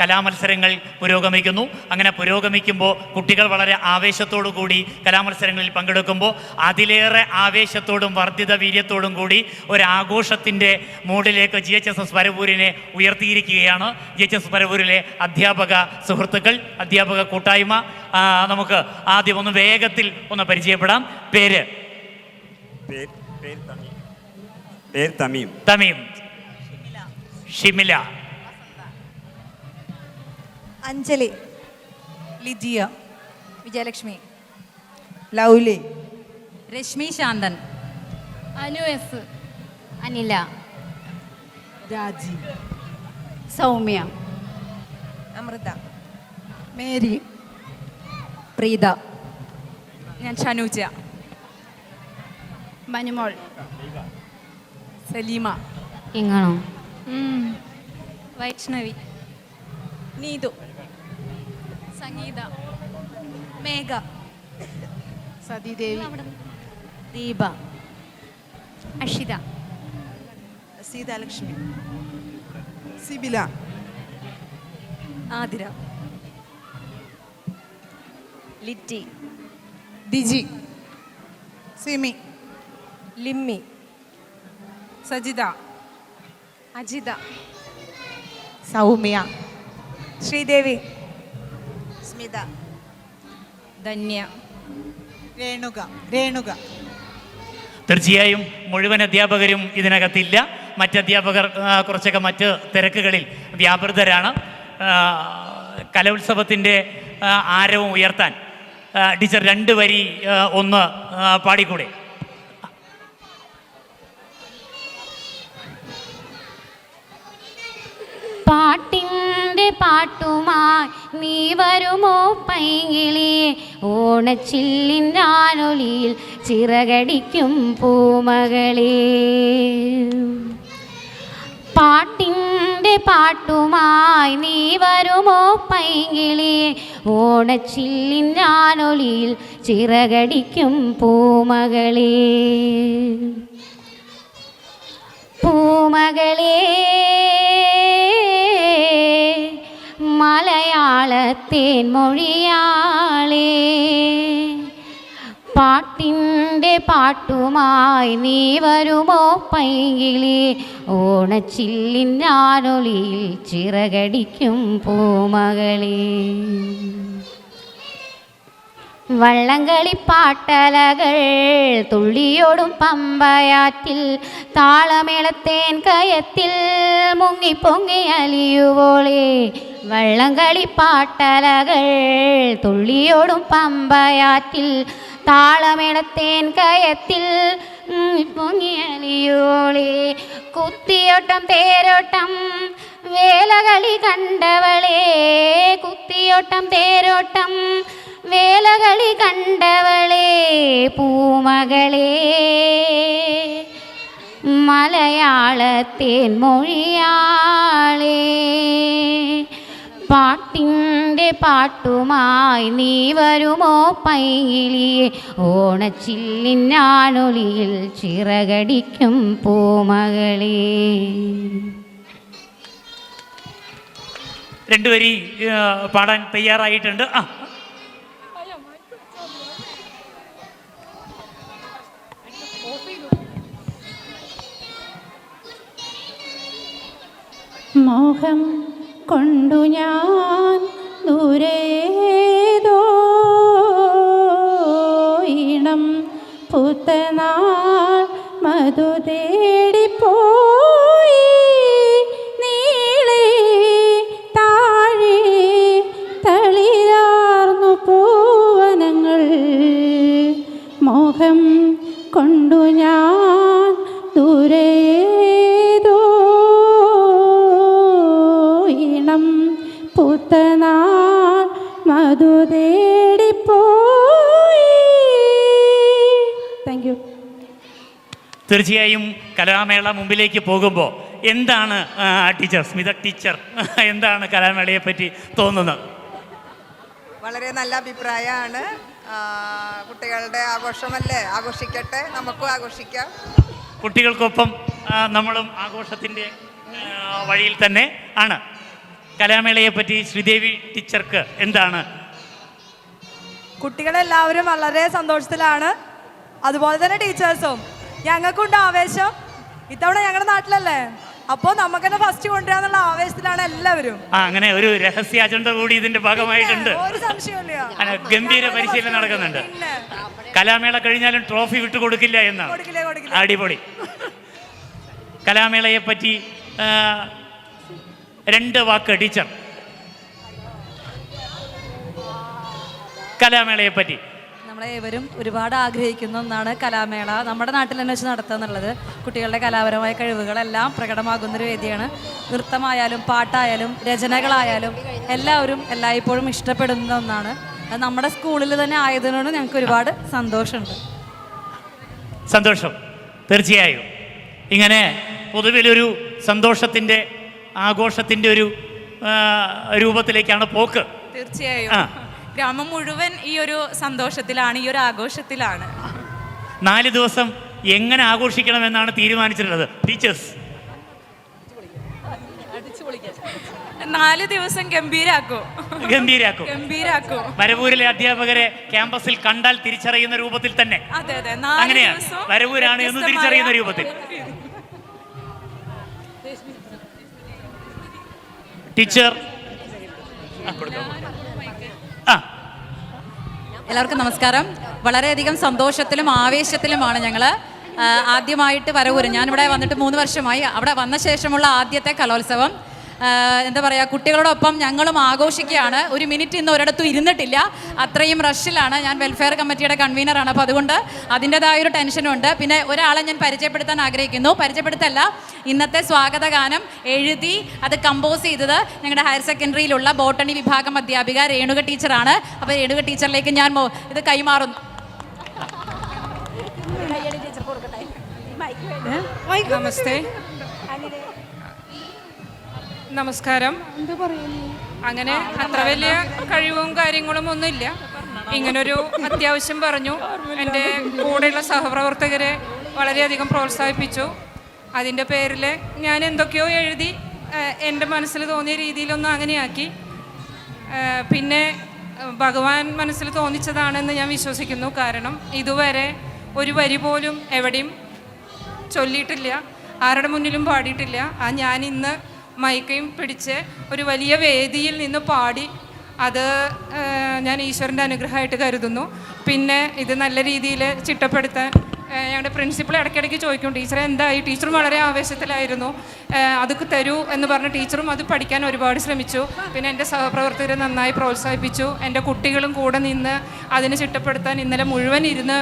കലാമത്സരങ്ങൾ പുരോഗമിക്കുന്നു. അങ്ങനെ പുരോഗമിക്കുമ്പോൾ കുട്ടികൾ വളരെ ആവേശത്തോടു കൂടി കലാമത്സരങ്ങളിൽ പങ്കെടുക്കുമ്പോൾ അതിലേറെ ആവേശത്തോടും വർദ്ധിത വീര്യത്തോടും കൂടി ഒരു ആഘോഷത്തിന്റെ മൂഡിലേക്ക് ജി എച്ച് എസ് എസ് പരവൂരിനെ ഉയർത്തിയിരിക്കുകയാണ്. ജി എച്ച് എസ് പരവൂരിലെ അധ്യാപക സുഹൃത്തുക്കൾ അധ്യാപക കൂട്ടായ്മ. നമുക്ക് ആദ്യം ഒന്ന് വേഗത്തിൽ ഒന്ന് പരിചയപ്പെടാം. പേര്? പേര് Thameem. Thameem. Shimila. Anjali. Lijiya. Vijayalakshmi. Lovely. Rashmi Shanthan. Anu S. Anila. Raji. Soumya. Amritha. Mary. Preetha. ഞാൻ ഷനൂജ. മനുമോൾ. സലീമ. ഇങ്ങണോ? വൈഷ്ണവി. നീതു. സംഗീത. മേഘ. സതീദേവി. ദീപ. അഷിത. സീതാലക്ഷ്മി. സിബില. ആതിര. ലിറ്റി. ഡിജി സിമി. ലിമ്മി. സജിത. അജിത. സൗമ്യ. ശ്രീദേവി. സ്മിത. ധന്യ. രേണുക രേണുക. തീർച്ചയായും മുഴുവൻ അധ്യാപകരും ഇതിനകത്തില്ല. മറ്റ് അധ്യാപകർ കുറച്ചൊക്കെ മറ്റ് തിരക്കുകളിൽ വ്യാപൃതരാണ്. കലോത്സവത്തിന്റെ ആരവം ഉയർത്താൻ ടീച്ചർ രണ്ട് വരി ഒന്ന് പാടിക്കൂടെ? പാട്ടിന്റെ പാട്ടുമായി നീ വരുമോ പൈകിളി ഓണച്ചില്ലിൻ രാനൊലിയിൽ ചിറകടിക്കും പൂമകളെ. പാട്ടിന്റെ പാട്ടുമായി നീ വരുമോ പൈകിളി ഓണച്ചില്ലിൻ രാനൊലിയിൽ ചിറകടിക്കും പൂമകളെ. പൂമകളെ. മലയാളത്തേൻ മൊഴിയാളേ. പാട്ടിന്റെ പാട്ടുമായി നീ വരുമോ പൈകിളി ഓണച്ചില്ലിൻ ഞാനൊളിയിൽ ചിറകടിക്കും വള്ളംകളി വള്ളംകളിപ്പാട്ടലകൾ തുള്ളിയോടും പമ്പയാറ്റിൽ താളമേളത്തേൻ കയത്തിൽ മുങ്ങിപ്പൊങ്ങി അലിയുവോളെ. വള്ളംകളിപ്പാട്ടലകൾ തുള്ളിയോടും പമ്പയാറ്റിൽ താളമേളത്തേൻ കയത്തിൽ മുങ്ങിപ്പൊങ്ങി അലിയുവോളെ കുത്തിയോട്ടം തേരോട്ടം വേലകളി കണ്ടവളെ കുത്തിയോട്ടം തേരോട്ടം വേലകളി കണ്ടവളെ പൂമകളെ മലയാളത്തേൻ മൊഴിയാളേ പാട്ടിന്റെ പാട്ടുമായി നീ വരുമോ പൈകിളിയെ? ഓണച്ചില്ലിനാണൊളിയിൽ ചിറകടിക്കും പൂമകളെ. രണ്ടുപേരി പാടാൻ തയ്യാറായിട്ടുണ്ട്. ആ. മോഹം കൊണ്ടു ഞാൻ ദൂരേതോയിണം പുത്തനാൾ മധു തേടിപ്പോയി. നീളെ താഴെ തളിരാർന്നു പൂവനങ്ങൾ. മോഹം കൊണ്ടു ഞാൻ തീർച്ചയായും കലാമേള മുമ്പിലേക്ക് പോകുമ്പോൾ എന്താണ് ആ, ടീച്ചർ സ്മിത ടീച്ചർ എന്താണ് കലാമേളയെ പറ്റി തോന്നുന്നത്? വളരെ നല്ല അഭിപ്രായമാണ്. കുട്ടികളുടെ ആഘോഷമല്ലേ? ആഘോഷിക്കട്ടെ നമുക്കും ആഘോഷിക്കാം. കുട്ടികൾക്കൊപ്പം നമ്മളും ആഘോഷത്തിന്റെ വഴിയിൽ തന്നെ ആണ്. കലാമേളയെ പറ്റി ശ്രീദേവി ടീച്ചർക്ക് എന്താണ്? കുട്ടികളെല്ലാവരും വളരെ സന്തോഷത്തിലാണ്. അതുപോലെ തന്നെ ടീച്ചേഴ്സും. ഞങ്ങൾക്കുണ്ട് ആവേശം. ഇത്തവണ ഞങ്ങളുടെ നാട്ടിലല്ലേ? അപ്പോൾ നമുക്ക് തന്നെ ഫസ്റ്റ് കൊണ്ടുവരാന്നുള്ള ആവേശത്തിലാണ് എല്ലാവരും. ആ അങ്ങനെ ഒരു രഹസ്യ അജണ്ട കൂടി ഇതിന്റെ ഭാഗമായിട്ടുണ്ട്. ഒരു സംശയമില്ല ഗംഭീര പരിശീലനം നടക്കുന്നുണ്ട്. കലാമേള കഴിഞ്ഞാലും ട്രോഫി വിട്ടുകൊടുക്കില്ല എന്നാണ്. എന്ന് അടിപൊളി. കലാമേളയെ പറ്റി രണ്ട് വാക്ക് ടീച്ചർ. കലാമേളയെ പറ്റി നമ്മളേവരും ഒരുപാട് ആഗ്രഹിക്കുന്ന ഒന്നാണ് കലാമേള. നമ്മുടെ നാട്ടിൽ തന്നെ വെച്ച് നടത്തുക എന്നുള്ളത്. കുട്ടികളുടെ കലാപരമായ കഴിവുകളെല്ലാം പ്രകടമാകുന്ന ഒരു വേദിയാണ്. നൃത്തമായാലും പാട്ടായാലും രചനകളായാലും എല്ലാവരും എല്ലായ്പ്പോഴും ഇഷ്ടപ്പെടുന്ന ഒന്നാണ്. അത് നമ്മുടെ സ്കൂളിൽ തന്നെ ആയതിനോട് ഞങ്ങൾക്ക് ഒരുപാട് സന്തോഷമുണ്ട്. സന്തോഷം. തീർച്ചയായും. ഇങ്ങനെ പൊതുവിലൊരു സന്തോഷത്തിന്റെ ആഘോഷത്തിന്റെ ഒരു രൂപത്തിലേക്കാണ് പോക്ക്. തീർച്ചയായും. ഗ്രാമം മുഴുവൻ ഈ ഒരു സന്തോഷത്തിലാണ് ഈ ഒരു ആഘോഷത്തിലാണ്. നാല് ദിവസം എങ്ങനെ ആഘോഷിക്കണം എന്നാണ് തീരുമാനിച്ചിട്ടുള്ളത്? ടീച്ചേഴ്സ് നാല് ദിവസം ഗംഭീരാക്കും. ഗംഭീരാക്കും. ഗംഭീരാക്കും. വരവൂരിലെ അധ്യാപകരെ ക്യാമ്പസിൽ കണ്ടാൽ തിരിച്ചറിയുന്ന രൂപത്തിൽ തന്നെ. അതെ അതെ. അങ്ങനെയാണ് വരവൂരാണ് എന്ന് തിരിച്ചറിയുന്ന രൂപത്തിൽ. ടീച്ചർ ആ എല്ലാവർക്കും നമസ്കാരം. വളരെയധികം സന്തോഷത്തിലും ആവേശത്തിലുമാണ് ഞങ്ങൾ ആദ്യമായിട്ട് വരവൂര്. ഞാനിവിടെ വന്നിട്ട് മൂന്ന് വർഷമായി. അവിടെ വന്ന ശേഷമുള്ള ആദ്യത്തെ കലോത്സവം എന്താ പറയുക കുട്ടികളോടൊപ്പം ഞങ്ങളും ആഘോഷിക്കുകയാണ്. ഒരു മിനിറ്റ് ഇന്ന് ഒരിടത്തും ഇരുന്നിട്ടില്ല. അത്രയും റഷിലാണ്. ഞാൻ വെൽഫെയർ കമ്മിറ്റിയുടെ കൺവീനറാണ് അപ്പോൾ അതുകൊണ്ട് അതിന്റെതായ ഒരു ടെൻഷനുണ്ട് പിന്നെ ഒരാളെ ഞാൻ പരിചയപ്പെടുത്താൻ ആഗ്രഹിക്കുന്നു. പരിചയപ്പെടുത്തല്ല ഇന്നത്തെ സ്വാഗത ഗാനം എഴുതി അത് കമ്പോസ് ചെയ്തത് ഞങ്ങളുടെ ഹയർ സെക്കൻഡറിയിലുള്ള ബോട്ടണി വിഭാഗം അധ്യാപിക രേണുക ടീച്ചറാണ് അപ്പോൾ രേണുക ടീച്ചറിലേക്ക് ഞാൻ ഇത് കൈമാറുന്നു. നമസ്തേ. നമസ്കാരം. അങ്ങനെ അത്ര വലിയ കഴിവും കാര്യങ്ങളും ഒന്നുമില്ല. ഇങ്ങനൊരു അത്യാവശ്യം പറഞ്ഞു. എന്റെ കൂടെയുള്ള സഹപ്രവർത്തകരെ വളരെയധികം പ്രോത്സാഹിപ്പിച്ചു. അതിന്റെ പേരിൽ ഞാൻ എന്തൊക്കെയോ എഴുതി എന്റെ മനസ്സിൽ തോന്നിയ രീതിയിലൊന്നും അങ്ങനെയാക്കി. പിന്നെ ഭഗവാൻ മനസ്സിൽ തോന്നിച്ചതാണെന്ന് ഞാൻ വിശ്വസിക്കുന്നു. കാരണം ഇതുവരെ ഒരു വരി പോലും എവിടെയും ചൊല്ലിയിട്ടില്ല. ആരുടെ മുന്നിലും പാടിയിട്ടില്ല. ആ ഞാൻ ഇന്ന് മൈക്കയും പിടിച്ച് ഒരു വലിയ വേദിയിൽ നിന്ന് പാടി അത് ഞാൻ ഈശ്വരന്റെ അനുഗ്രഹമായിട്ട് കരുതുന്നു. പിന്നെ ഇത് നല്ല രീതിയിൽ ചിട്ടപ്പെടുത്താൻ ഞങ്ങളുടെ പ്രിൻസിപ്പൾ ഇടയ്ക്കിടയ്ക്ക് ചോദിക്കും ടീച്ചർ എന്തായി? ടീച്ചറും വളരെ ആവേശത്തിലായിരുന്നു. അതൊക്കെ തരൂ എന്ന് പറഞ്ഞ് ടീച്ചറും അത് പഠിക്കാൻ ഒരുപാട് ശ്രമിച്ചു. പിന്നെ എന്റെ സഹപ്രവർത്തകരെ നന്നായി പ്രോത്സാഹിപ്പിച്ചു. എന്റെ കുട്ടികളും കൂടെ നിന്ന് അതിനെ ചിട്ടപ്പെടുത്താൻ ഇന്നലെ മുഴുവൻ ഇരുന്ന്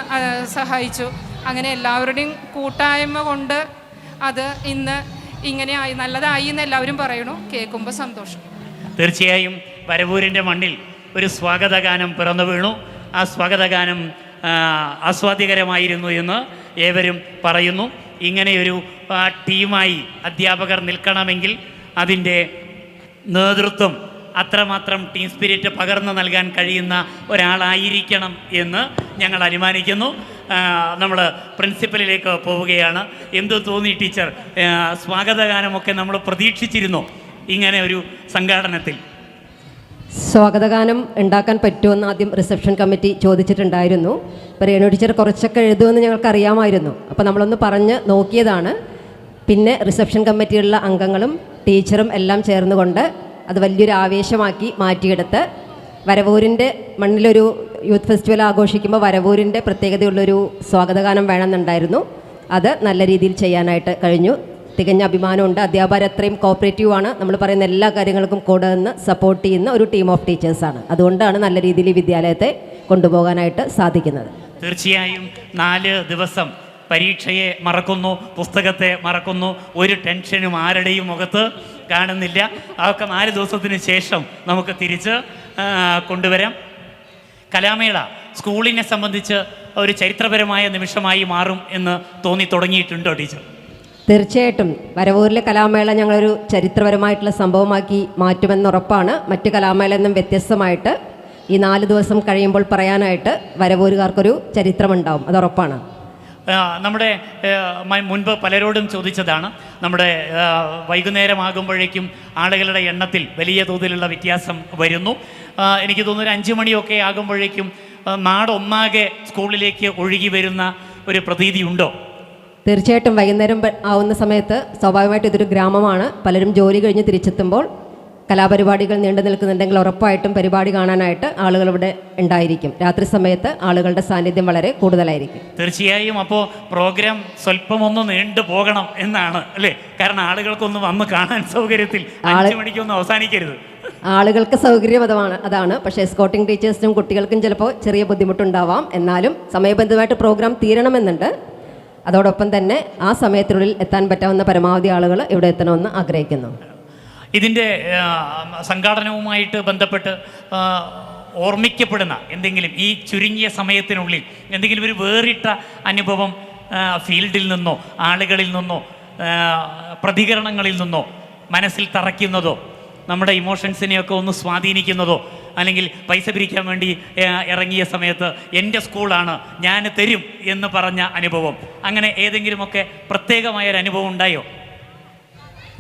സഹായിച്ചു. അങ്ങനെ എല്ലാവരുടെയും കൂട്ടായ്മ കൊണ്ട് അത് ഇന്ന് ഇങ്ങനെ ആയി നല്ലതായി എന്ന് എല്ലാവരും പറയണു കേൾക്കുമ്പോൾ സന്തോഷം. തീർച്ചയായും വരവൂരിന്റെ മണ്ണിൽ ഒരു സ്വാഗതഗാനം പിറന്നു വീണു. ആ സ്വാഗതഗാനം ആസ്വാദ്യകരമായിരുന്നു എന്ന് ഏവരും പറയുന്നു. ഇങ്ങനെയൊരു ടീമായി അധ്യാപകർ നിൽക്കണമെങ്കിൽ അതിന്റെ നേതൃത്വം അത്രമാത്രം ടീം സ്പിരിറ്റ് പകർന്നു നൽകാൻ കഴിയുന്ന ഒരാളായിരിക്കണം എന്ന് ഞങ്ങൾ അനുമാനിക്കുന്നു. നമ്മൾ പ്രിൻസിപ്പലിലേക്ക് പോവുകയാണ്. എന്തു തോന്നി ടീച്ചർ? സ്വാഗതഗാനമൊക്കെ നമ്മൾ പ്രതീക്ഷിച്ചിരുന്നു ഇങ്ങനെ ഒരു സംഘാടനത്തിൽ. സ്വാഗതഗാനം ഉണ്ടാക്കാൻ പറ്റുമെന്ന് ആദ്യം റിസപ്ഷൻ കമ്മിറ്റി ചോദിച്ചിട്ടുണ്ടായിരുന്നു. അപ്പോൾ രേണു ടീച്ചർ കുറച്ചൊക്കെ എഴുതുമെന്ന് ഞങ്ങൾക്ക് അറിയാമായിരുന്നു അപ്പോൾ നമ്മളൊന്ന് പറഞ്ഞ് നോക്കിയതാണ്. പിന്നെ റിസപ്ഷൻ കമ്മിറ്റിയുള്ള അംഗങ്ങളും ടീച്ചറും എല്ലാം ചേർന്നുകൊണ്ട് അത് വലിയൊരു ആവേശമാക്കി മാറ്റിയെടുത്ത് വരവൂരിന്റെ മണ്ണിലൊരു യൂത്ത് ഫെസ്റ്റിവൽ ആഘോഷിക്കുമ്പോൾ വരവൂരിന്റെ പ്രത്യേകതയുള്ളൊരു സ്വാഗതഗാനം വേണമെന്നുണ്ടായിരുന്നു. അത് നല്ല രീതിയിൽ ചെയ്യാനായിട്ട് കഴിഞ്ഞു. തികഞ്ഞ അഭിമാനമുണ്ട്. അധ്യാപകർ അത്രയും കോപ്പറേറ്റീവ് ആണ്. നമ്മൾ പറയുന്ന എല്ലാ കാര്യങ്ങൾക്കും കൂടെ നിന്ന് സപ്പോർട്ട് ചെയ്യുന്ന ഒരു ടീം ഓഫ് ടീച്ചേഴ്സാണ് അതുകൊണ്ടാണ് നല്ല രീതിയിൽ ഈ വിദ്യാലയത്തെ കൊണ്ടുപോകാനായിട്ട് സാധിക്കുന്നത്. തീർച്ചയായും നാല് ദിവസം പരീക്ഷയെ മറക്കുന്നു പുസ്തകത്തെ മറക്കുന്നു. ഒരു ടെൻഷനും ആരുടെയും മുഖത്ത് കാണുന്നില്ല. അതൊക്കെ നാല് ദിവസത്തിന് ശേഷം നമുക്ക് തിരിച്ച് കൊണ്ടുവരാം. കലാമേള സ്കൂളിനെ സംബന്ധിച്ച് ഒരു ചരിത്രപരമായ നിമിഷമായി മാറും എന്ന് തോന്നി തുടങ്ങിയിട്ടുണ്ടോ ടീച്ചർ? തീർച്ചയായിട്ടും. വരവൂരിലെ കലാമേള ഞങ്ങളൊരു ചരിത്രപരമായിട്ടുള്ള സംഭവമാക്കി മാറ്റുമെന്നുറപ്പാണ് മറ്റു കലാമേള എന്നും വ്യത്യസ്തമായിട്ട് ഈ നാല് ദിവസം കഴിയുമ്പോൾ പറയാനായിട്ട് വരവൂരുകാർക്കൊരു ചരിത്രമുണ്ടാവും. അത് ഉറപ്പാണ്. നമ്മുടെ മുൻപ് പലരോടും ചോദിച്ചതാണ്. നമ്മുടെ വൈകുന്നേരമാകുമ്പോഴേക്കും ആളുകളുടെ എണ്ണത്തിൽ വലിയ തോതിലുള്ള വ്യത്യാസം വരുന്നു. എനിക്ക് തോന്നുന്നു അഞ്ച് മണിയൊക്കെ ആകുമ്പോഴേക്കും നാടൊന്നാകെ സ്കൂളിലേക്ക് ഒഴുകി വരുന്ന ഒരു പ്രതീതിയുണ്ടോ തീർച്ചയായിട്ടും വൈകുന്നേരം ആവുന്ന സമയത്ത് സ്വാഭാവികമായിട്ടും ഇതൊരു ഗ്രാമമാണ്. പലരും ജോലി കഴിഞ്ഞ് തിരിച്ചെത്തുമ്പോൾ കലാപരിപാടികൾ നീണ്ടു നിൽക്കുന്നുണ്ടെങ്കിൽ ഉറപ്പായിട്ടും പരിപാടി കാണാനായിട്ട് ആളുകൾ ഇവിടെ ഉണ്ടായിരിക്കും. രാത്രി സമയത്ത് ആളുകളുടെ സാന്നിധ്യം വളരെ കൂടുതലായിരിക്കും. തീർച്ചയായും അപ്പോൾ പ്രോഗ്രാം സ്വല്പം ഒന്ന് നീണ്ടു പോകണം എന്നാണ് അല്ലേ? കാരണം ആളുകൾക്കൊന്ന് വന്ന് കാണാൻ സൗകര്യത്തിൽ അഞ്ച് മണിക്കൊന്നും അവസാനിക്കരുത്. ആളുകൾക്ക് സൗകര്യം അതാണ് അതാണ്. പക്ഷേ സ്കോട്ടിംഗ് ടീച്ചേഴ്സിനും കുട്ടികൾക്കും ചിലപ്പോൾ ചെറിയ ബുദ്ധിമുട്ടുണ്ടാവാം. എന്നാലും സമയബന്ധമായിട്ട് പ്രോഗ്രാം തീരണമെന്നുണ്ട്. അതോടൊപ്പം തന്നെ ആ സമയത്തിനുള്ളിൽ എത്താൻ പറ്റാവുന്ന പരമാവധി ആളുകൾ ഇവിടെ എത്തണമെന്ന് ആഗ്രഹിക്കുന്നു. ഇതിന്റെ സംഘാടനവുമായിട്ട് ബന്ധപ്പെട്ട് ഓർമ്മിക്കപ്പെടുന്ന എന്തെങ്കിലും ഈ ചുരുങ്ങിയ സമയത്തിനുള്ളിൽ എന്തെങ്കിലും ഒരു വേറിട്ട അനുഭവം ഫീൽഡിൽ നിന്നോ ആളുകളിൽ നിന്നോ പ്രതികരണങ്ങളിൽ നിന്നോ മനസ്സിൽ തറയ്ക്കുന്നതോ നമ്മുടെ ഇമോഷൻസിനെയൊക്കെ ഒന്ന് സ്വാധീനിക്കുന്നതോ അല്ലെങ്കിൽ പൈസ പിരിക്കാൻ വേണ്ടി ഇറങ്ങിയ സമയത്ത് എന്റെ സ്കൂളാണ് ഞാൻ തരും എന്ന് പറഞ്ഞ അനുഭവം അങ്ങനെ ഏതെങ്കിലുമൊക്കെ പ്രത്യേകമായൊരു അനുഭവം ഉണ്ടായോ?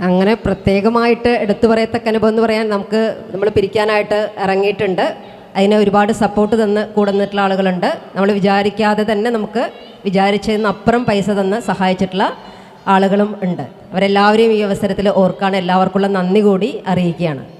അങ്ങനെ പ്രത്യേകമായിട്ട് എടുത്തു പറയത്തക്ക അനുഭവം എന്ന് പറയാൻ നമുക്ക് നമ്മൾ പിരിക്കാനായിട്ട് ഇറങ്ങിയിട്ടുണ്ട്. അതിനെ ഒരുപാട് സപ്പോർട്ട് തന്ന് കൂടെ നിന്നിട്ടുള്ള ആളുകളുണ്ട്. നമ്മൾ വിചാരിക്കാതെ തന്നെ നമുക്ക് വിചാരിച്ചതിന് അപ്പുറം പൈസ തന്ന് സഹായിച്ചിട്ടുള്ള ആളുകളും ഉണ്ട്. അവരെല്ലാവരെയും ഈ അവസരത്തിൽ ഓർക്കാണ്. എല്ലാവർക്കുള്ള നന്ദി കൂടി അറിയിക്കുകയാണ്.